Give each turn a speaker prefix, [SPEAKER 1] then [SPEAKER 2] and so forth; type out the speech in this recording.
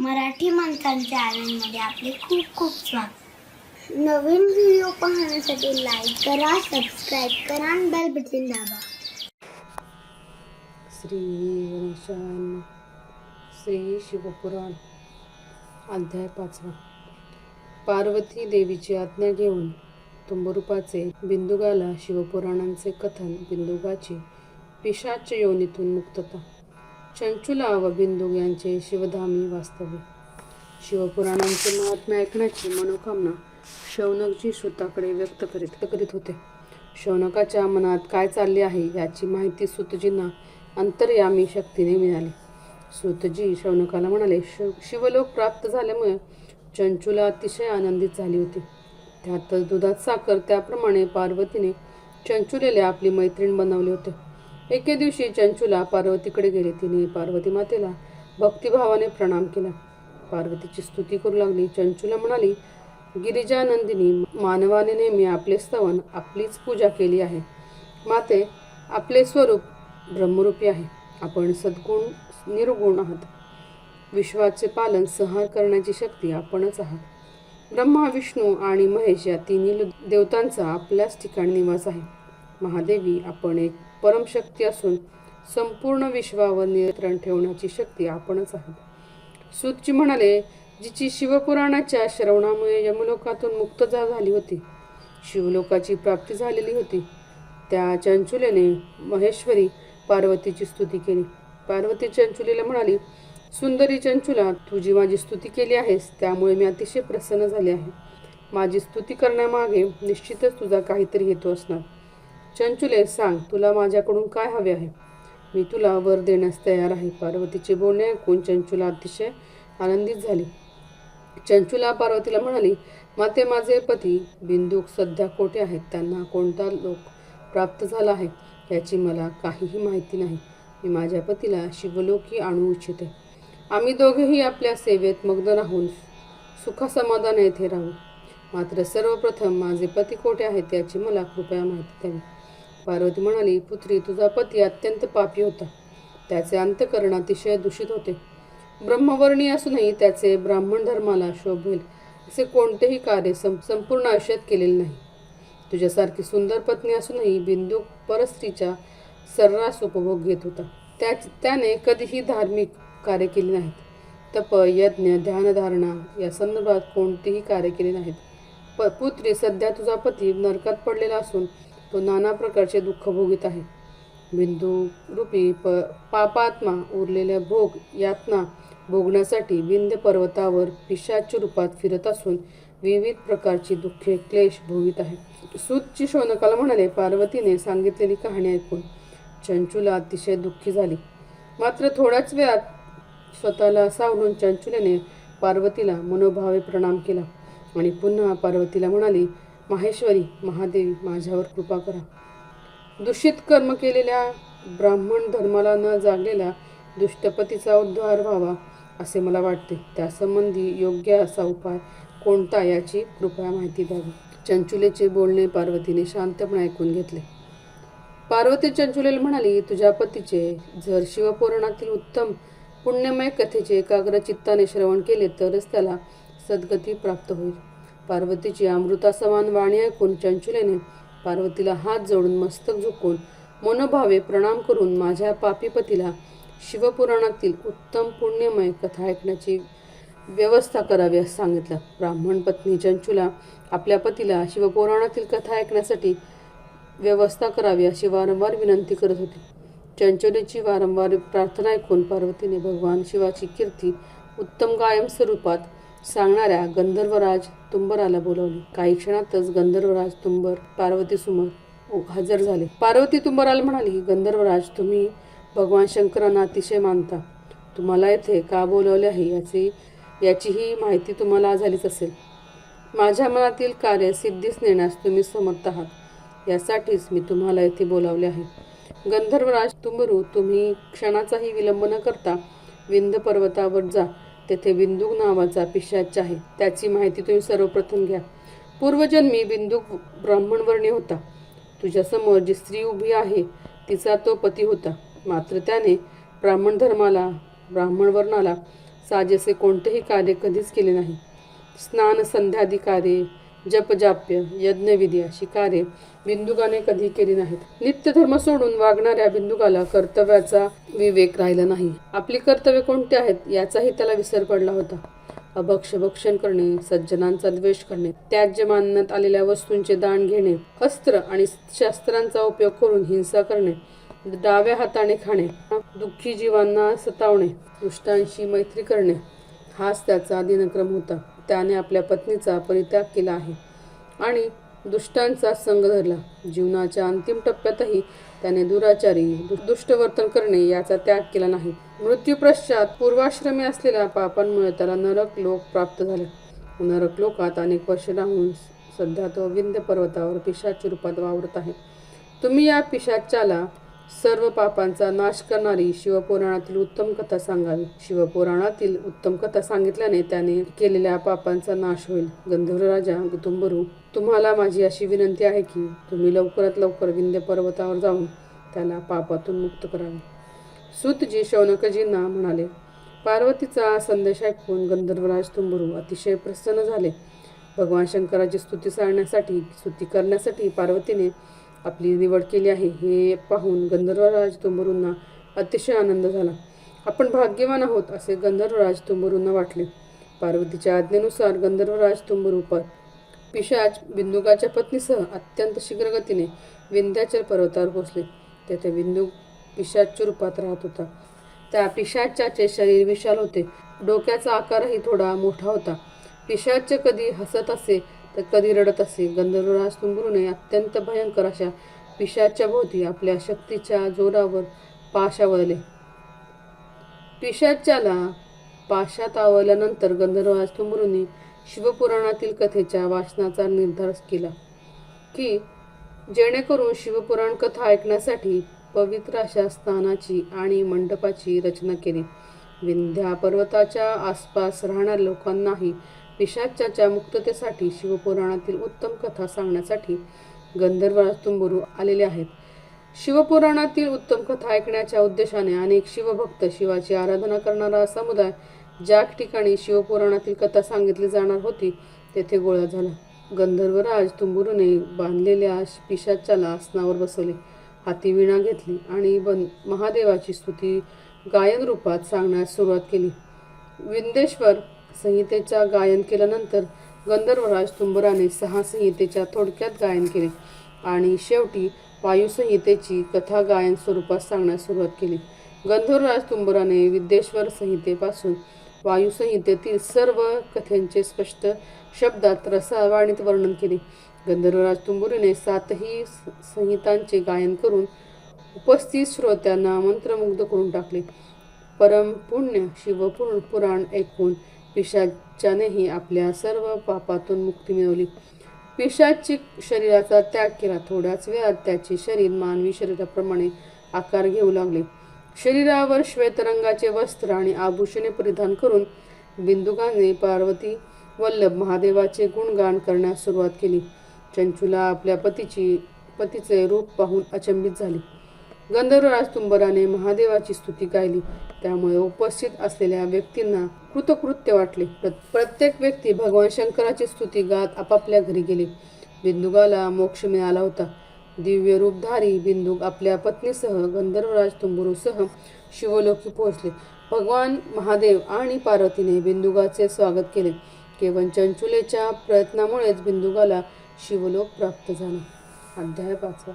[SPEAKER 1] मराठी माणसांच्या आनंदमध्ये आपले खूप खूप स्वागत. नवीन व्हिडिओ पाहण्यासाठी लाईक करा सबस्क्राईब करा आणि बेल बटन दाबा.
[SPEAKER 2] श्री गणेशान श्री शिवपुराण अध्याय पाचवा. पार्वती देवीची आज्ञा घेऊन तुंबरूपाचे बिंदुगाला शिवपुराणांचे कथन बिंदुगाची पिशाच योनीतून मुक्तता. चंचुला व बिंदू यांचे शिवधामी वास्तव्य. शिवपुराणांचे महात्म्य ऐकण्याची मनोकामना शौनकजी श्रुताकडे व्यक्त करीत करीत होते. शौनकाच्या मनात काय चालले आहे याची माहिती सुतजींना अंतर्यामी शक्तीने मिळाली. सुतजी शौनकाला म्हणाले "शिव शिवलोक प्राप्त झाल्यामुळे चंचुला अतिशय आनंदित झाली होती. त्यातच दुधात साखर त्याप्रमाणे पार्वतीने चंचुलेला आपली मैत्रीण बनवले होते. एके दिवशी चंचुला पार्वतीकडे गेली. तिने पार्वती मातेला भक्तिभावाने प्रणाम केला. पार्वतीची स्तुती करू लागली. चंचुला म्हणाली गिरिजानंदिनी मानवाने नेहमी आपले स्तवन आपलीच पूजा केली आहे. माते आपले स्वरूप ब्रह्मरूपी आहे. आपण सद्गुण निर्गुण आहात. विश्वाचे पालन संहार करण्याची शक्ती आपणच आहात. ब्रह्मा विष्णू आणि महेश या तिन्ही लु- देवतांचा आपल्याच ठिकाणी निवास आहे. महादेवी आपण एक परमशक्ती असून संपूर्ण विश्वावर नियंत्रण ठेवण्याची शक्ती आपणच आहात सुतची म्हणाले जिची शिवपुराणाच्या श्रवणामुळे यमलोकातून मुक्तजा झाली होती. शिवलोकाची प्राप्ती झालेली होती. त्या चंचुलेने महेश्वरी पार्वतीची स्तुती केली. पार्वती चंचुलीला म्हणाली सुंदरी चंचुला तुझी माझी स्तुती केली आहेस त्यामुळे मी अतिशय प्रसन्न झाले आहे. माझी स्तुती करण्यामागे निश्चितच तुझा काहीतरी हेतू असणार. चंचुले सांग तुला माझ्याकडून काय हवे आहे? मी तुला वर देण्यास तयार आहे. पार्वतीचे बोलणे ऐकून चंचुला अतिशय आनंदित झाली. चंचुला पार्वतीला म्हणाली माते माझे पती बिंदूक सध्या कोठे आहेत? त्यांना कोणता लोक प्राप्त झाला आहे? याची मला काहीही माहिती नाही. मी माझ्या पतीला शिवलोकी आणू इच्छिते. आम्ही दोघेही आपल्या सेवेत मग्न राहून सुखसमाधान येथे राहू. मात्र सर्वप्रथम माझे पती कोठे आहेत याची मला कृपया माहिती द्यावी. पार्वती म्हणाली पुत्री तुझा पती अत्यंत पापी होता. त्याचे अंतकरण अतिशय दूषित होते. ब्रह्मवर्णी असूनही त्याचे ब्राह्मण धर्माला शोभेल असे कोणतेही कार्य सं संपूर्ण आयुष्यात केलेले नाही. तुझ्यासारखी सुंदर पत्नी असूनही बिंदू परस्त्रीच्या सर्रास उपभोग घेत होता. त्या त्याने कधीही धार्मिक कार्य केली नाहीत. तप यज्ञ ध्यानधारणा या संदर्भात कोणतीही कार्य केली नाहीत. प पुत्री सध्या तुझा पती नरकात पडलेला असून तो नाना प्रकारचे दुःख भोगीत आहे. बिंदू रूपी प पापात्मा उरलेल्या भोग यातना भोगण्यासाठी विंध्य पर्वतावर पिशाच रूपात फिरत असून विविध प्रकारची दुःखे क्लेश भोगीत आहे. सूतची शौनकाला म्हणाले पार्वतीने सांगितलेली कहाणी ऐकून चंचुला अतिशय दुःखी झाली. मात्र थोड्याच वेळात स्वतःला सावरून चंचुलेने पार्वतीला मनोभावे प्रणाम केला आणि पुन्हा पार्वतीला म्हणाली माहेश्वरी महादेवी माझ्यावर कृपा करा. दूषित कर्म केलेल्या ब्राह्मण धर्माला न जागलेल्या दुष्टपतीचा उद्धार व्हावा असे मला वाटते. त्यासंबंधी योग्य असा उपाय कोणता याची कृपया माहिती द्यावी. चंचुलेचे बोलणे पार्वतीने शांतपणे ऐकून घेतले. पार्वती चंचुलेला म्हणाली तुझ्या पतीचे जर शिवपुराणातील उत्तम पुण्यमय कथेचे एकाग्र चित्ताने श्रवण केले तरच त्याला सद्गती प्राप्त होईल. पार्वतीची अमृतासमान वाणी ऐकून चंचुलेने पार्वतीला हात जोडून मस्तक झुकून मनोभावे प्रणाम करून माझ्या पापीपतीला शिवपुराणातील उत्तम पुण्यमय कथा ऐकण्याची व्यवस्था करावी असं सांगितलं. ब्राह्मण पत्नी चंचुला आपल्या पतीला शिवपुराणातील कथा ऐकण्यासाठी व्यवस्था करावी अशी वारंवार विनंती करत होती. चंचुलेची वारंवार प्रार्थना ऐकून पार्वतीने भगवान शिवाची कीर्ती उत्तम गायम स्वरूपात सांगणाऱ्या गंधर्वराज तुंबराला बोलावले. काही क्षणातच गंधर्वराज तुंबर पार्वतीसमोर हजर झाले. पार्वती तुंबराला म्हणाली गंधर्वराज तुम्ही भगवान शंकरांना अतिशय मानता. तुम्हाला येथे का बोलवले आहे याची याचीही माहिती तुम्हाला झालीच असेल. माझ्या मनातील कार्य सिद्धीस नेण्यास तुम्ही समर्थ आहात. यासाठीच मी तुम्हाला येथे बोलावले आहे. गंधर्वराज तुंबरू तुम्ही क्षणाचाही विलंब न करता विंध्य पर्वतावर जा. तेथे बिंदुक नावाचा पिशाच आहे. त्याची माहिती तुम्ही सर्वप्रथम घ्या. पूर्वजन्मी बिंदुक ब्राह्मणवर्णी होता. तुझ्यासमोर जी स्त्री उभी आहे तिचा तो पती होता. मात्र त्याने ब्राह्मण धर्माला ब्राह्मण वर्णाला साजेसे कोणतेही कार्य कधीच केले नाही. स्नान संध्यादी कार्ये जपजाप्य यज्ञविधी अशी कार्ये बिंदुकाने कधी केली नाहीत. नित्य धर्म सोडून वागणाऱ्या बिंदुकाला कर्तव्याचा विवेक राहिला नाही. आपली कर्तव्य कोणती आहेत याचाही त्याला विसर पडला होता. अभक्ष भक्षण करणे सज्जनांचा द्वेष करणे त्याज्य मानण्यात आलेल्या वस्तूंचे दान घेणे अस्त्र आणि शस्त्रांचा उपयोग करून हिंसा करणे डाव्या हाताने खाणे दुःखी जीवांना सतावणे दुष्टांशी मैत्री करणे हाच त्याचा दिनक्रम होता. त्याने आपल्या पत्नीचा परित्याग केला आहे. आणि दुष्टांचा संग धरला. जीवनाच्या अंतिम टप्प्यातही त्याने दुराचारी दु- दुष्ट वर्तन करणे याचा त्याग केला नाही. मृत्यूपश्चात पूर्वाश्रमी असलेल्या पापांमुळे त्याला नरक लोक प्राप्त झाले. नरक लोकात अनेक वर्ष राहून सध्या तो विंध्य पर्वतावर पिशाच रूपात वावरत आहे. तुम्ही या पिशाच्याला सर्व पापांचा नाश करणारी शिवपुराणातील उत्तम कथा सांगावी शिवपुराणातील उत्तम कथा सांगितल्याने त्याने केलेल्या पापांचा नाश होईल. गंधर्व राजा गुतुंबरू तुम्हाला माझी अशी विनंती आहे की तुम्ही लवकरात लवकर विंध्य पर्वतावर जाऊन त्याला पापातून मुक्त करावे. सुतजी शौनकजींना म्हणाले पार्वतीचा संदेश ऐकून गंधर्वराज तुंबरू अतिशय प्रसन्न झाले. भगवान शंकराची स्तुती सारण्यासाठी स्तुती करण्यासाठी पार्वतीने आपली निवड केली आहे हे पाहून गंधर्वराज तुंबरूंना अतिशय आनंद झाला. आपण भाग्यवान आहोत असे गंधर्वराज तुंबरूंना वाटले. पार्वतीच्या आज्ञेनुसार गंधर्वराज तुंबरू पिशाच बिंदुकाच्या पत्नीसह अत्यंत शीघ्रगतीने विंध्याचल पर्वतावर पोचले तेथे बिंदू पिशाच्या रूपात राहत होता. त्या पिशाच्याचे शरीर विशाल होते. डोक्याचा आकारही थोडा मोठा होता. पिशाच कधी हसत असे तर कधी रडत असे गंधर्वराज तुंबरूने अत्यंत भयंकर अशा पिशाच्या भोवती आपल्या शक्तीच्या जोरावर पाश पिशाच्याला पाशात आवळल्यानंतर गंधर्वराज तुंबरूने शिवपुराणातील कथेच्या वाचनाचा निर्धार केला की जेणेकरून शिवपुराण कथा ऐकण्यासाठी पवित्र अशा स्थानाची आणि मंडपाची रचना केली. विंध्या पर्वताच्या आसपास राहणाऱ्या लोकांनाही पिशाच्याच्या मुक्ततेसाठी शिवपुराणातील उत्तम कथा सांगण्यासाठी गंधर्वराज तुंबुरू आलेले आहेत. शिवपुराणातील उत्तम कथा ऐकण्याच्या उद्देशाने अनेक शिवभक्त शिवाची आराधना करणारा समुदाय ज्या ठिकाणी शिवपुराणातील कथा सांगितली जाणार होती तेथे गोळा झाला. गंधर्वराज तुंबुरूने बांधलेल्या पिशाच्याला आसनावर बसवले. हाती विणा घेतली आणि बन महादेवाची स्तुती गायन रूपात सांगण्यास सुरुवात केली. विंदेश्वर संहितेच्या गायन केल्यानंतर गंधर्वराज तुंबराने सहा संहितेच्या थोडक्यात गायन केले आणि शेवटी वायुसंहितेची कथा गायन स्वरूपात सांगण्यास सुरुवात केली. गंधर्वराज तुंबराने विद्येश्वर संहितेपासून वायुसंहितेतील सर्व कथेंचे स्पष्ट शब्दात रसावाणीत वर्णन केले. गंधर्वराज तुंबुरीने सातही संहितांचे गायन करून उपस्थित श्रोत्यांना मंत्रमुग्ध करून टाकले. परम पुण्य शिवपुर पुराण ऐकून पिशाच्यानेही आपल्या सर्व पापातून मुक्ती मिळवली. पिशाची शरीराचा त्याग केला. थोड्याच वेळात त्याचे शरीर मानवी शरीराप्रमाणे आकार घेऊ लागले. शरीरावर श्वेतरंगाचे वस्त्र आणि आभूषणे परिधान करून बिंदुकाने पार्वती वल्लभ महादेवाचे गुणगान करण्यास सुरुवात केली. चंचुला आपल्या पतीची पतीचे रूप पाहून अचंबित झाली. गंधर्वराज तुंबराने महादेवाची स्तुती गायली. त्यामुळे उपस्थित असलेल्या व्यक्तींना कृतकृत्य वाटले. प्रत्येक व्यक्ती भगवान शंकराची स्तुती गात आपापल्या घरी गेले. बिंदुगाला मोक्ष मिळाला होता. दिव्य रूपधारी बिंदुक आपल्या पत्नीसह गंधर्वराज तुंबुरूसह शिवलोकी पोहोचले. भगवान महादेव आणि पार्वतीने बिंदुगाचे स्वागत केले. केवळ चंचुलेच्या प्रयत्नामुळेच बिंदुगाला शिवलोक प्राप्त झाला. अध्याय पाचवा